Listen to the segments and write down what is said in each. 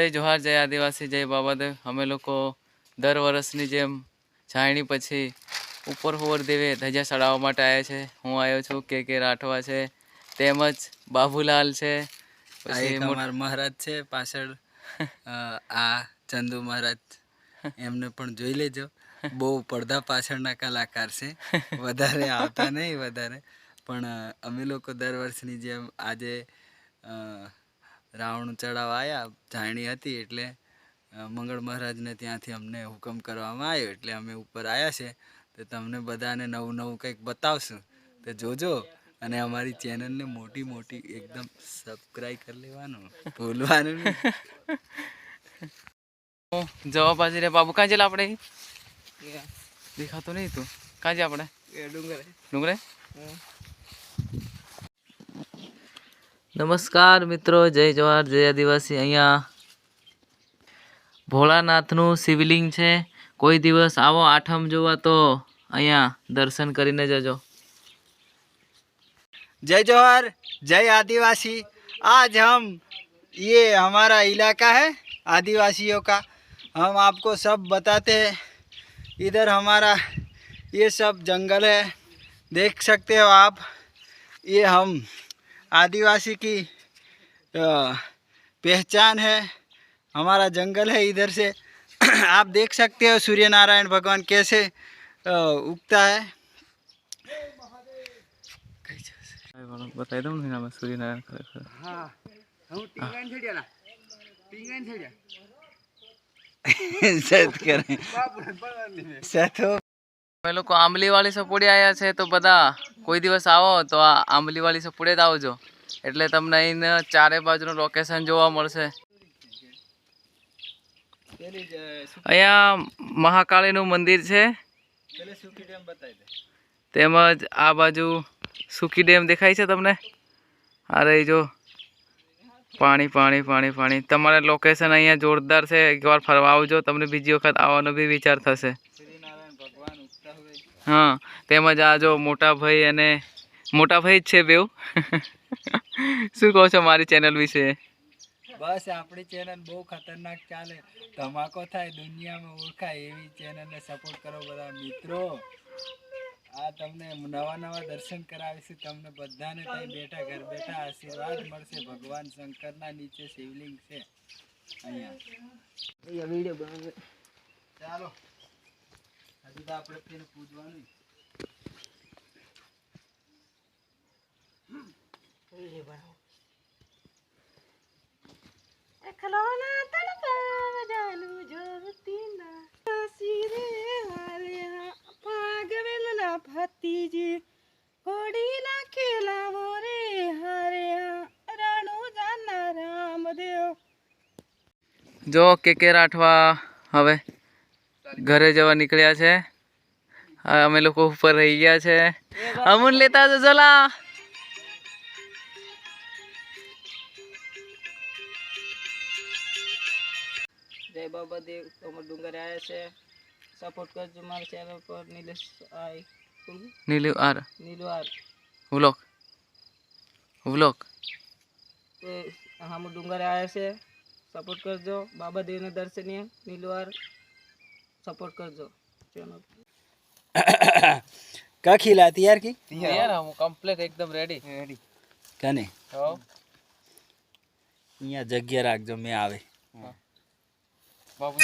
જય જોહાર જય આદિવાસી જય બાબાદેવ. અમે લોકો દર વર્ષની જેમ જાયણી પછી ઉપર હોવર દેવે ધજા ચડાવવા માટે આવ્યા છે. હું આવ્યો છું કે કે રાઠવા છે તેમજ બાબુલાલ છે પછી મહારાજ છે પાછળ આ ચંદુ મહારાજ. એમને પણ જોઈ લેજો. બહુ પડદા પાછળના કલાકાર છે. વધારે આવતા નહીં વધારે. પણ અમે લોકો દર વર્ષની જેમ આજે રાવણ ચડાવવા આવ્યા જાણી હતી એટલે મંગળ મહારાજને ત્યાંથી અમને હુકમ કરવામાં આવ્યો એટલે અમે ઉપર આવ્યા છે. તો તમને બધાને નવું નવું કંઈક બતાવશું. તો જોજો અને અમારી ચેનલને મોટી મોટી એકદમ સબસ્ક્રાઈબ કરી લેવાનું. ભૂલવાનું નહીં. જવા પાછી રે બાબુ. કાં જેલા આપણે દેખાતો નહીં તું. કાં જે આપણે? ડુંગરે. નમસ્કાર મિત્રો જય જવાહર જય આદિવાસી અહીંયા ભોળાનાથનું શિવલિંગ છે કોઈ દિવસ આવો આઠમ જોવા તો અહીંયા દર્શન કરીને જજો जय जोहर जय आदिवासी आज हम ये हमारा इलाका है आदिवासियों का हम आपको सब बताते हैं इधर हमारा ये सब जंगल है देख सकते हो आप ये हम आदिवासी की तो, पहचान है। हमारा जंगल है इधर से। आप देख सकते हो सूर्य नारायण भगवान कैसे उगता है। बताई दो ना सूर्य नारायण खड़े सत करें। सत हो। અમે લોકો આંબલીવાળી સપોડી આવ્યા છે તો બધા કોઈ દિવસ આવો તો આ આંબલીવાળી સપોડી જ આવજો. એટલે તમને અહીં ચારે બાજુનું લોકેશન જોવા મળશે. અહીંયા મહાકાળીનું મંદિર છે. તેમજ આ બાજુ સુકી ડેમ દેખાય છે તમને? આ રહી જો. પાણી પાણી પાણી પાણી. તમારે લોકેશન અહીંયા જોરદાર છે. એકવાર ફરવા આવજો. તમને બીજી વખત આવવાનો બી વિચાર થશે સૂર્યનારાયણ ભગવાન ઉગતા હોય હા તેમજ આ જો મોટા ભાઈ અને મોટા ભાઈ જ છે બેવ શું કહો છો મારી ચેનલ વિશે? બસ આપણી ચેનલ બહુ ખતરનાક ચાલે. ધમાકો થાય દુનિયામાં ઓળખાય એવી ચેનલને સપોર્ટ કરો બધા મિત્રો. આ તમને નવા નવા દર્શન કરાવીશું તમને બધાને ત્યાં બેઠા ઘર બેઠા આશીર્વાદ મળશે. ભગવાન શંકરના નીચે શિવલિંગ છે. અહીંયા. ચાલો. હજુ તો આપણે તેને પૂજવાનું ભતીજી. કોડી ના ખેલાવો રે હારે રાણુ જાના રામદેવ. જો કે કે રાઠવા હવે. ઘરે જવા નીકળ્યા છે. અમે લોકો ઉપર રહી ગયા છે. અમુન લેતા જો ચલા. જય બાબા દેવ ડુંગર આવ્યા છે. સપોર્ટ કરજો મારા ચેનલ પર નિલેશ આઈ Nilu R. Nilu R. Vlog. Vlog. ડુંગર આવ્યા છે. સપોર્ટ કરજો. બાબા દેવના દર્શનીય નીલુ આર. સપોર્ટ કરજો ચેનલ કા ખીલાતી યાર કી યાર હું કમ્પ્લીટ એકદમ રેડી કને હો અહીંયા જગ્યા રાખજો મેં આવે Babu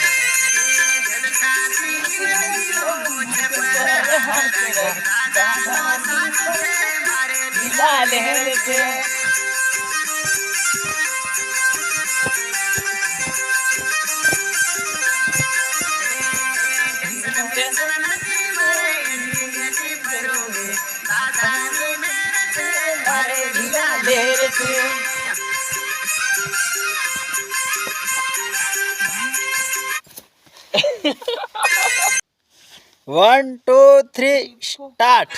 one two three start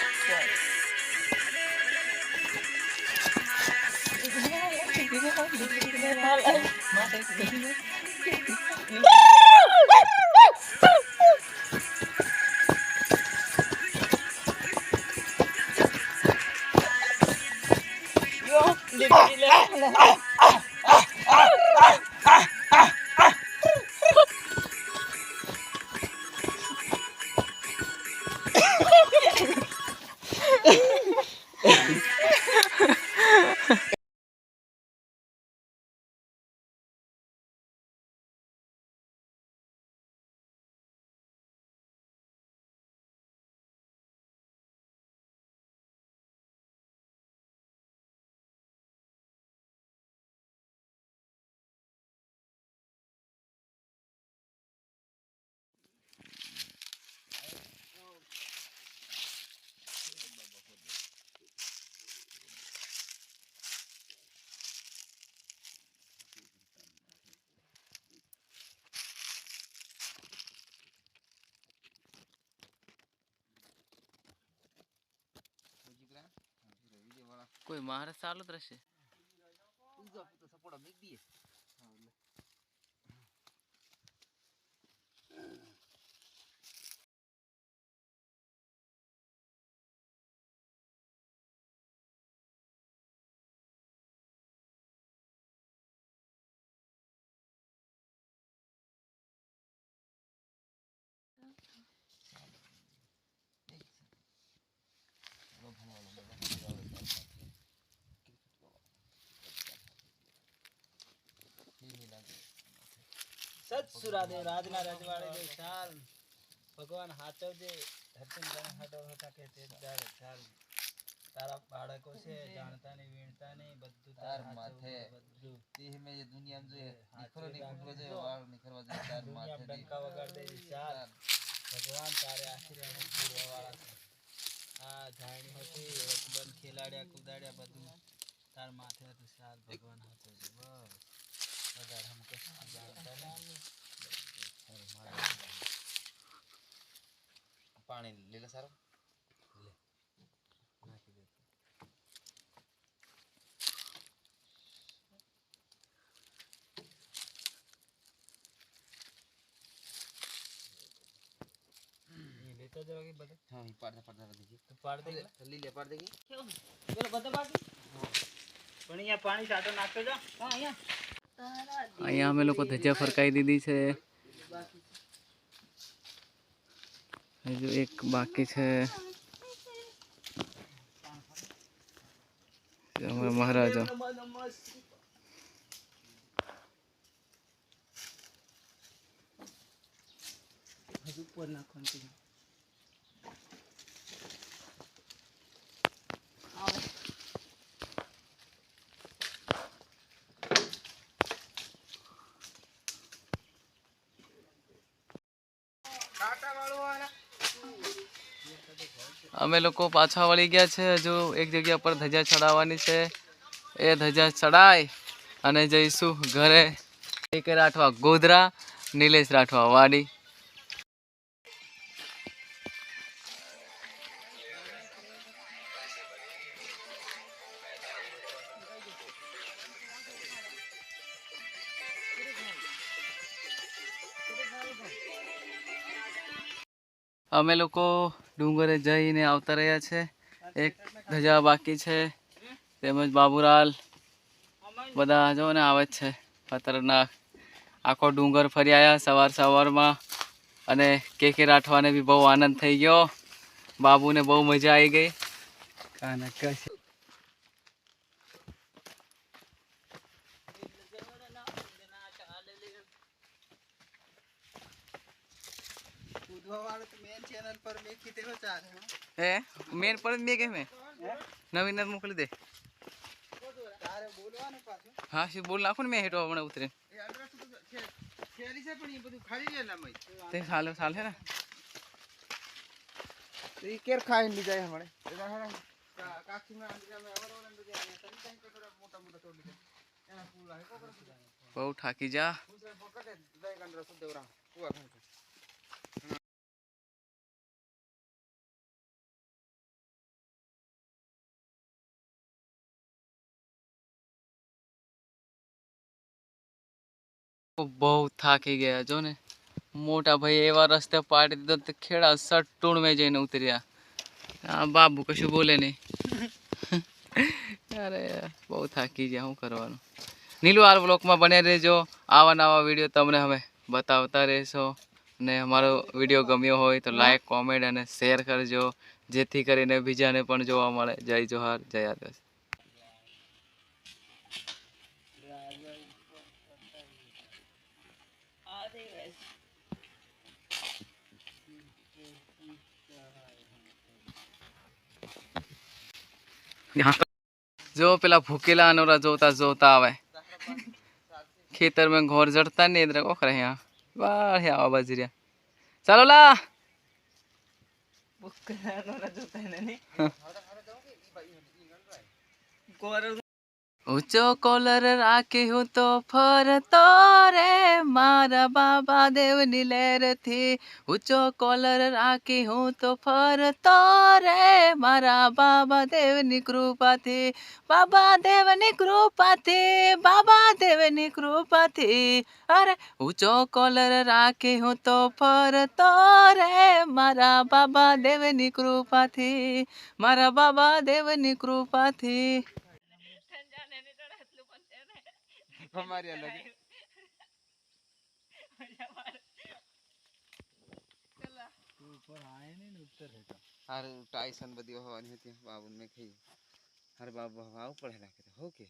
Thank you. કોઈ મહારાજ ચાલુ જ રહેશે? સુરાદે રાજના રજવાડે જે ચાલ. ભગવાન હાચવજે. હરચંદ હાટો હતા કે તે દાડે. ચાલ. તારા બાળકો છે જાણતા નહીં વીણતા નહીં બધું. તાર માથે બધું દુનિયા ડંકા વગાડ દે. ચાલ. ભગવાન તારે આશીર્વાદ પૂરવા વાળા છે. આ જાણી હતી એકદમ ખેલાડ્યા કુદાડ્યા બધું. તાર માથે હતું. ચાલ ભગવાન હાચવજે. બસ. વધારે હમ કશું જાણતા નહીં પાણી લીલા સારું નાખી દે એ લેતા જવા કે બધા હા ઈ પાડતા પાડતા વધી તો પાડ દે ગઈ લીલે પાડ દેગી પેલો બધો બાકી પણ અહીંયા પાણી સાટો નાખતો જા હા અહીંયા અહીંયા અમે લોકો ધજા ફરકાઈ દીધી છે. હજુ એક બાકી છે. અમારા મહારાજા. હજુ ઉપર નાખવાનું છે. આવે. અમે લોકો પાછા વળી ગયા છે, હજુ એક જગ્યા પર ધજા ચડાવવાની છે. એ ધજા ચડાય અને જઈશું ઘરે. એક રાઠવા ગોધરા, નિલેશ રાઠવા વાડી. અમે લોકો ડુંગરે જઈને આવતા રહ્યા છે. એક ધજા બાકી છે. તેમજ બાબુલાલ બધા જો ને આવે જ છે. ખતરનાક. આખો ડુંગર ફરી આવ્યા સવાર સવારમાં અને કે કે રાઠવાને બી બહુ આનંદ થઈ ગયો. બાબુને બહુ મજા આવી ગઈ. કાના મેન પર જ મેં કે મેં નવીન જ મોકલી દે હા શું બોલ નાખો ને મેં હેઠો હમણાં ઉતરે તે સાલે સાલે ને? કેર ખાઈને લઈ જાય હમણે? બહુ થાકી જા. બહુ થાકી ગયા જો ને? મોટા ભાઈ એવા રસ્તે પાડી દીધો તો ખેડા સટ્ટુણ મેં જઈને ઉતર્યા. આ બાબુ કશું બોલે નહીં. અરે બહુ થાકી ગયા, શું કરવાનું? નીલું આ બ્લોકમાં બન્યા રહેજો. આવા નવા વીડિયો તમને અમે બતાવતા રહેશો. ને અમારો વીડિયો ગમ્યો હોય તો લાઈક, કોમેન્ટ અને શેર કરજો. જેથી કરીને બીજાને પણ જોવા મળે. જય જોહાર, જય આદિવાસી જો પેલા ભૂકેલા અનોરા જોતા જોતા આવે. ખેતરમાં ઘોર જડતા ને ઇન્દ્ર કોખરે હા વાળ હે આવા બાજી રહ્યા ચાલો લા. ભૂકેલા અનોરા જોતા ને ઊંચો કોલર રાખી હું તો ફરતો રે મારા બાબા દેવની લહેરથી. ઊંચો કોલર રાખી હું તો ફરતો રે મારા બાબા દેવની કૃપાથી. બાબા દેવની કૃપાથી, બાબા દેવની કૃપાથી. અરે, ઊંચો કોલર રાખી હું તો ફરતો રે મારા બાબા દેવની કૃપાથી. મારા બાબા દેવની કૃપાથી. અમારી અલગ હારે ટાઈસન બધી હોવાની હતી બાબુ મેં ખાઈ હારે બાબુ હવા પડેલા કે હો કે